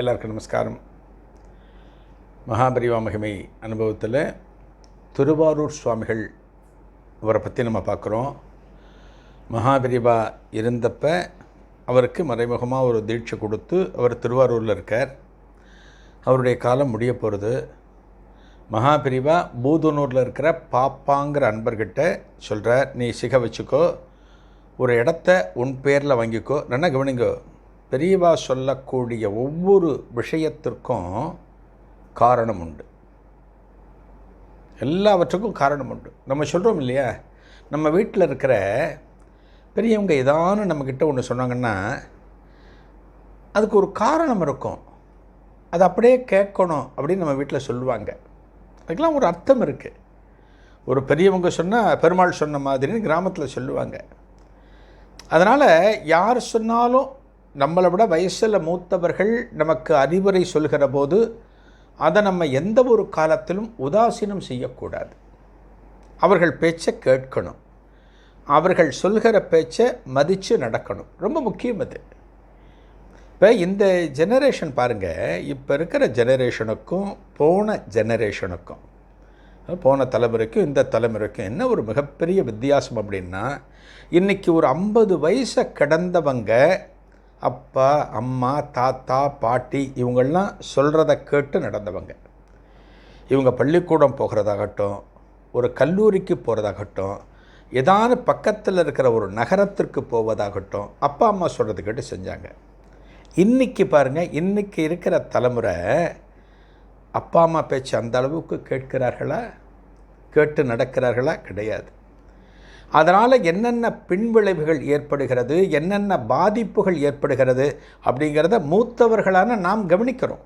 எல்லாருக்கும் நமஸ்காரம். மகாபரிவா மகிமை அனுபவத்தில் திருவாரூர் சுவாமிகள் அவரை பற்றி நம்ம பார்க்குறோம். மகாபரிவா இருந்தப்ப அவருக்கு மறைமுகமாக ஒரு தீட்சை கொடுத்து அவர் திருவாரூரில் இருக்கார். அவருடைய காலம் முடிய போகிறது மகாபிரிவா பூதனூரில் இருக்கிற பாப்பாங்கிற அன்பர்கிட்ட சொல்கிறார் நீ சிக வச்சுக்கோ ஒரு இடத்த உன் பேரில் வாங்கிக்கோ. நல்லா கவனிங்கோ பெரியவா சொல்லக்கூடிய ஒவ்வொரு விஷயத்திற்கும் காரணம் உண்டு எல்லாவற்றுக்கும் காரணம் உண்டு நம்ம சொல்கிறோம் இல்லையா? நம்ம வீட்டில் இருக்கிற பெரியவங்க ஏதானு நம்மக்கிட்ட ஒன்று சொன்னாங்கன்னா அதுக்கு ஒரு காரணம் இருக்கும். அது அப்படியே கேட்கணும் அப்படின்னு நம்ம வீட்டில் சொல்லுவாங்க. அதுக்கெல்லாம் ஒரு அர்த்தம் இருக்குது ஒரு பெரியவங்க சொன்னால் பெருமாள் சொன்ன மாதிரின்னு கிராமத்தில் சொல்லுவாங்க. அதனால் யார் சொன்னாலும் நம்மளை விட வயசில் மூத்தவர்கள் நமக்கு அறிவுரை சொல்கிற போது அதை நம்ம எந்த ஒரு காலத்திலும் உதாசீனம் செய்யக்கூடாது. அவர்கள் பேச்சை கேட்கணும். அவர்கள் சொல்கிற பேச்சை மதித்து நடக்கணும். ரொம்ப முக்கியம் அது. இப்போ இந்த ஜெனரேஷன் பாருங்கள் இப்போ இருக்கிற ஜெனரேஷனுக்கும் போன ஜெனரேஷனுக்கும் போன தலைமுறைக்கும் இந்த தலைமுறைக்கும் என்ன ஒரு மிகப்பெரிய வித்தியாசம் அப்படின்னா இன்றைக்கி ஒரு ஐம்பது வயசை கடந்தவங்க அப்பா அம்மா தாத்தா பாட்டி இவங்கள்லாம் சொல்கிறத கேட்டு நடந்தவங்க. இவங்க பள்ளிக்கூடம் போகிறதாகட்டும் ஒரு கல்லூரிக்கு போகிறதாகட்டும் ஏதாவது பக்கத்தில் இருக்கிற ஒரு நகரத்திற்கு போவதாகட்டும் அப்பா அம்மா சொல்கிறது கேட்டு செஞ்சாங்க. இன்றைக்கி பாருங்கள் இன்றைக்கி இருக்கிற தலைமுறை அப்பா அம்மா பேச்சு அந்த அளவுக்கு கேட்கிறார்களா? கேட்டு நடக்கிறார்களா? கிடையாது. அதனால் என்னென்ன பின்விளைவுகள் ஏற்படுகிறது என்னென்ன பாதிப்புகள் ஏற்படுகிறது அப்படிங்கிறத மூத்தவர்களான நாம் கவனிக்கிறோம்.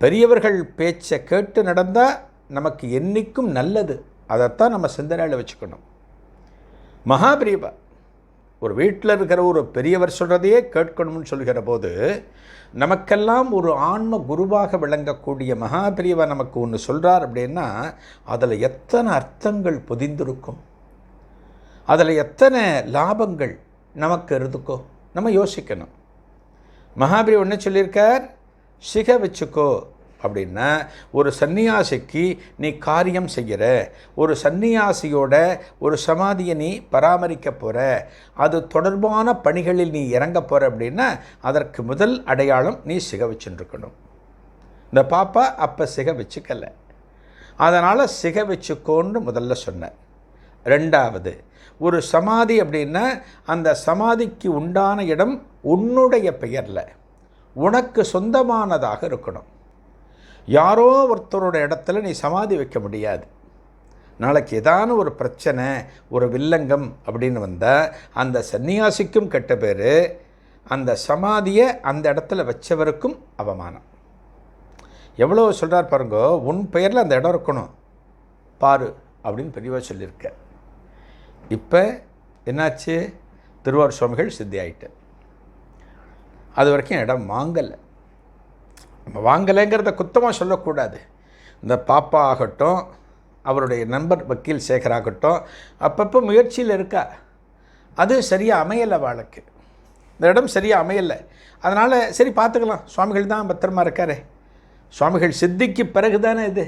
பெரியவர்கள் பேச்சை கேட்டு நடந்தால் நமக்கு என்றைக்கும் நல்லது. அதைத்தான் நம்ம சிந்தனையில் வச்சுக்கணும். மகாபிரியவா ஒரு வீட்டில் இருக்கிற ஒரு பெரியவர் சொல்கிறதையே கேட்கணும்னு சொல்கிற போது நமக்கெல்லாம் ஒரு ஆன்ம குருவாக விளங்கக்கூடிய மகாபிரியவா நமக்கு ஒன்று சொல்கிறார் அப்படின்னா அதில் எத்தனை அர்த்தங்கள் பொதிந்திருக்கும்? அதில் எத்தனை லாபங்கள் நமக்கு இருந்துக்கோ? நம்ம யோசிக்கணும். மகாபிரி ஒன்று சொல்லியிருக்கார் சிக வச்சுக்கோ. அப்படின்னா ஒரு சன்னியாசிக்கு நீ காரியம் செய்கிற ஒரு சன்னியாசியோட ஒரு சமாதியை நீ பராமரிக்க போகிற அது தொடர்பான பணிகளில் நீ இறங்க போகிற அப்படின்னா அதற்கு முதல் அடையாளம் நீ சிக வச்சுருக்கணும். இந்த பாப்பா அப்போ சிக வச்சுக்கல. அதனால் சிக வச்சுக்கோன்னு முதல்ல சொன்னேன் ரெண்டாவது ஒரு சமாதி அப்படின்னா அந்த சமாதிக்கு உண்டான இடம் உன்னுடைய பெயரில். உனக்கு சொந்தமானதாக இருக்கணும். யாரோ ஒருத்தரோட இடத்துல நீ சமாதி வைக்க முடியாது. நாளைக்கு ஏதான ஒரு பிரச்சனை ஒரு வில்லங்கம் அப்படின்னு வந்தால் அந்த சன்னியாசிக்கும் கெட்ட பேர் அந்த சமாதியை அந்த இடத்துல வச்சவருக்கும் அவமானம். எவ்வளோ சொல்கிறார் பாருங்கோ உன் பெயரில் அந்த இடம் இருக்கணும். பாரு அப்படின்னு பெரியவா சொல்லியிருக்க இப்போ என்னாச்சு? திருவாரூர் சுவாமிகள் சித்தி ஆயிட்டு அது வரைக்கும் இடம் வாங்கலை. நம்ம வாங்கலைங்கிறத குத்தமாக சொல்லக்கூடாது. இந்த பாப்பா ஆகட்டும் அவருடைய நண்பர் வக்கீல் சேகர் ஆகட்டும் அப்பப்போ முயற்சியில் இருக்கா. அது சரியாக அமையலை வாழ்க்கை. இந்த இடம் சரியாக அமையலை. அதனால் சரி பார்த்துக்கலாம். சுவாமிகள் தான் பத்திரமா இருக்காரு. சுவாமிகள் சித்திக்கு பிறகு தானே இது?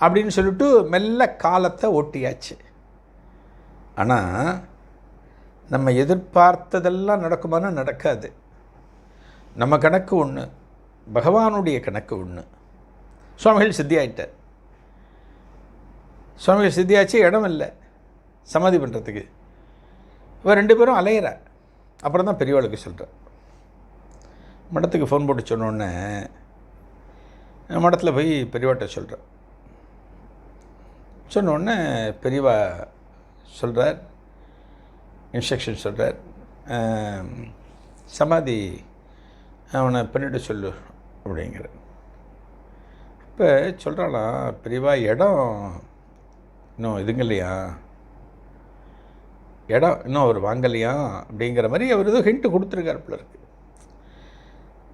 அப்படின்னு சொல்லிட்டு மெல்ல காலத்தை ஓட்டியாச்சு. ஆனால் நம்ம எதிர்பார்த்ததெல்லாம் நடக்குமானா நடக்காது. நம்ம கணக்கு ஒன்று பகவானுடைய கணக்கு ஒன்று சுவாமிகள் சித்தியாயிட்டார் சுவாமிகள் சித்தியாச்சு இடம் இல்லை. சமாதி பண்ணுறதுக்கு இவர் ரெண்டு பேரும் அலையிற. அப்புறம் தான் பெரியவாளுக்கு சொல்கிறார் மடத்துக்கு ஃபோன் போட்டு சொன்னோடனே மடத்தில் போய் பெரியவாட்ட சொல்கிறேன் சொன்னோடனே பெரியவா சொல்கிறார் இன்ஸ்ட்ரக்ஷன் சொல்கிறார் சமாதி அவனை பண்ணிட்டு சொல்லு அப்படிங்கிற இப்போ சொல்கிறானா பெரியவா இடம் இன்னும் இதுங்க இல்லையா இடம் இன்னும் அவர் வாங்கலையா? அப்படிங்கிற மாதிரி அவர் ஏதோ ஹிண்ட்டு கொடுத்துருக்காரு பிள்ளருக்கு இருக்கு.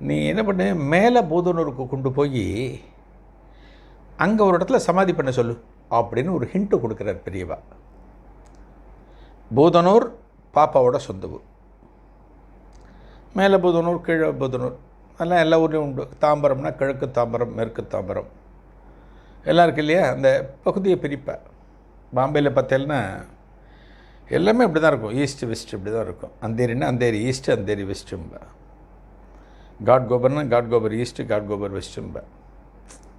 நீ என்ன பண்ணு மேலே பூதனூருக்கு கொண்டு போய் அங்கே ஒரு இடத்துல சமாதி பண்ண சொல்லு அப்படின்னு ஒரு ஹிண்ட்டு கொடுக்குறார் பெரியவா பூதனூர் பாப்பாவோட சொந்த ஊர். மேலே பூதனூர் கீழே பூதனூர். அதெல்லாம் எல்லா ஊர்லேயும் உண்டு. தாம்பரம்னா கிழக்கு தாம்பரம் மேற்கு தாம்பரம். எல்லாம் இருக்கு இல்லையா? அந்த பகுதியை பிரிப்பேன் பாம்பேயில் பார்த்தேன்னா எல்லாமே இப்படி தான் இருக்கும். ஈஸ்ட் வெஸ்ட் இப்படி தான் இருக்கும். அந்தேரின்னா அந்தேரி ஈஸ்ட்டு அந்தேரி வெஸ்ட்டும்பா காட் கோபர்னா Ghatkopar east Ghatkopar வெஸ்ட்டும்பேன்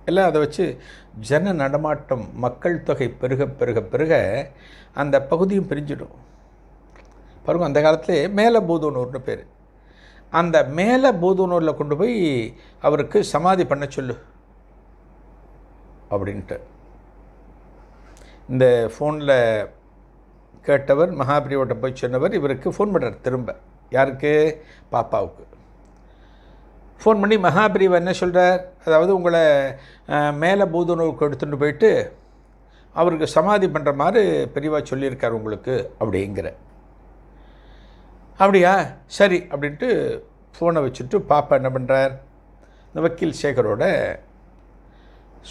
எல்லாம் அதை வச்சு ஜன நடமாட்டம் மக்கள் தொகை பெருக பெருக பெருக அந்த பகுதியும் பிரிஞ்சிடும். பாருங்கள் அந்த காலத்திலே மேலே பூதனூர்னு பேர். அந்த மேலே பூதனூரில் கொண்டு போய் அவருக்கு சமாதி பண்ண சொல்லு அப்படின்ட்டு. இந்த ஃபோனில் கேட்டவர் மகாபிரியோட்ட போய் சொன்னவர் இவருக்கு ஃபோன் பண்ணுறார் திரும்ப. யாருக்கு? பாப்பாவுக்கு. ஃபோன் பண்ணி மகாபிரிவா என்ன சொல்கிறார் அதாவது உங்களை மேலே பூதனூருக்கு எடுத்துகிட்டு போயிட்டு அவருக்கு சமாதி பண்ணுற மாதிரி பெரியவா சொல்லியிருக்கார் உங்களுக்கு அப்படிங்கிற. அப்படியா? சரி அப்படின்ட்டு ஃபோனை வச்சுட்டு பாப்பா என்ன பண்ணுறார் இந்த வக்கீல் சேகரோட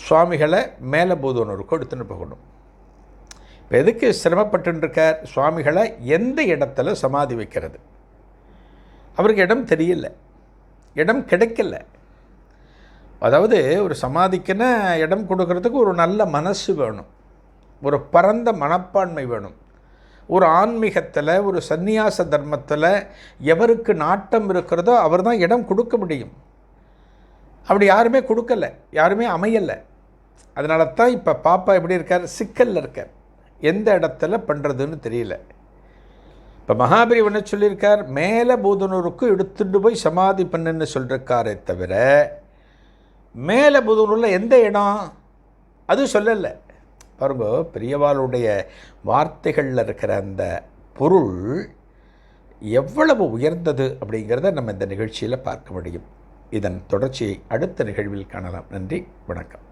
சுவாமிகளை மேலே பூதனூருக்கு எடுத்துன்னு போகணும். இப்போ எதுக்கு சிரமப்பட்டுருக்கார் சுவாமிகளை எந்த இடத்துல சமாதி வைக்கிறது? அவருக்கு இடம் தெரியல. இடம் கிடைக்கல. அதாவது ஒரு சமாதிக்குன்னு இடம் கொடுக்கறதுக்கு ஒரு நல்ல மனசு வேணும். ஒரு பரந்த மனப்பான்மை வேணும். ஒரு ஆன்மீகத்தில் ஒரு சந்நியாச தர்மத்தில் எவருக்கு நாட்டம் இருக்கிறதோ அவர் தான் இடம் கொடுக்க முடியும். அப்படி யாருமே கொடுக்கல. யாருமே அமையலை. அதனால தான் இப்போ பாப்பா எப்படி இருக்கார்? சிக்கலில் இருக்கார். எந்த இடத்துல பண்ணுறதுன்னு தெரியல. இப்போ மகாபலி என்ன சொல்லியிருக்கார்? மேலே பூதனூருக்கு எடுத்துட்டு போய் சமாதி பண்ணுன்னு சொல்லியிருக்காரே தவிர மேலே பூதனூரில் எந்த இடம்? அது சொல்லலை. பாருங்க பெரியவாளுடைய வார்த்தைகளில் இருக்கிற அந்த பொருள் எவ்வளவு உயர்ந்தது அப்படிங்கிறத நம்ம இந்த நிகழ்ச்சியில் பார்க்க முடியும். இதன் தொடர்ச்சியை அடுத்த நிகழ்வில் காணலாம். நன்றி வணக்கம்.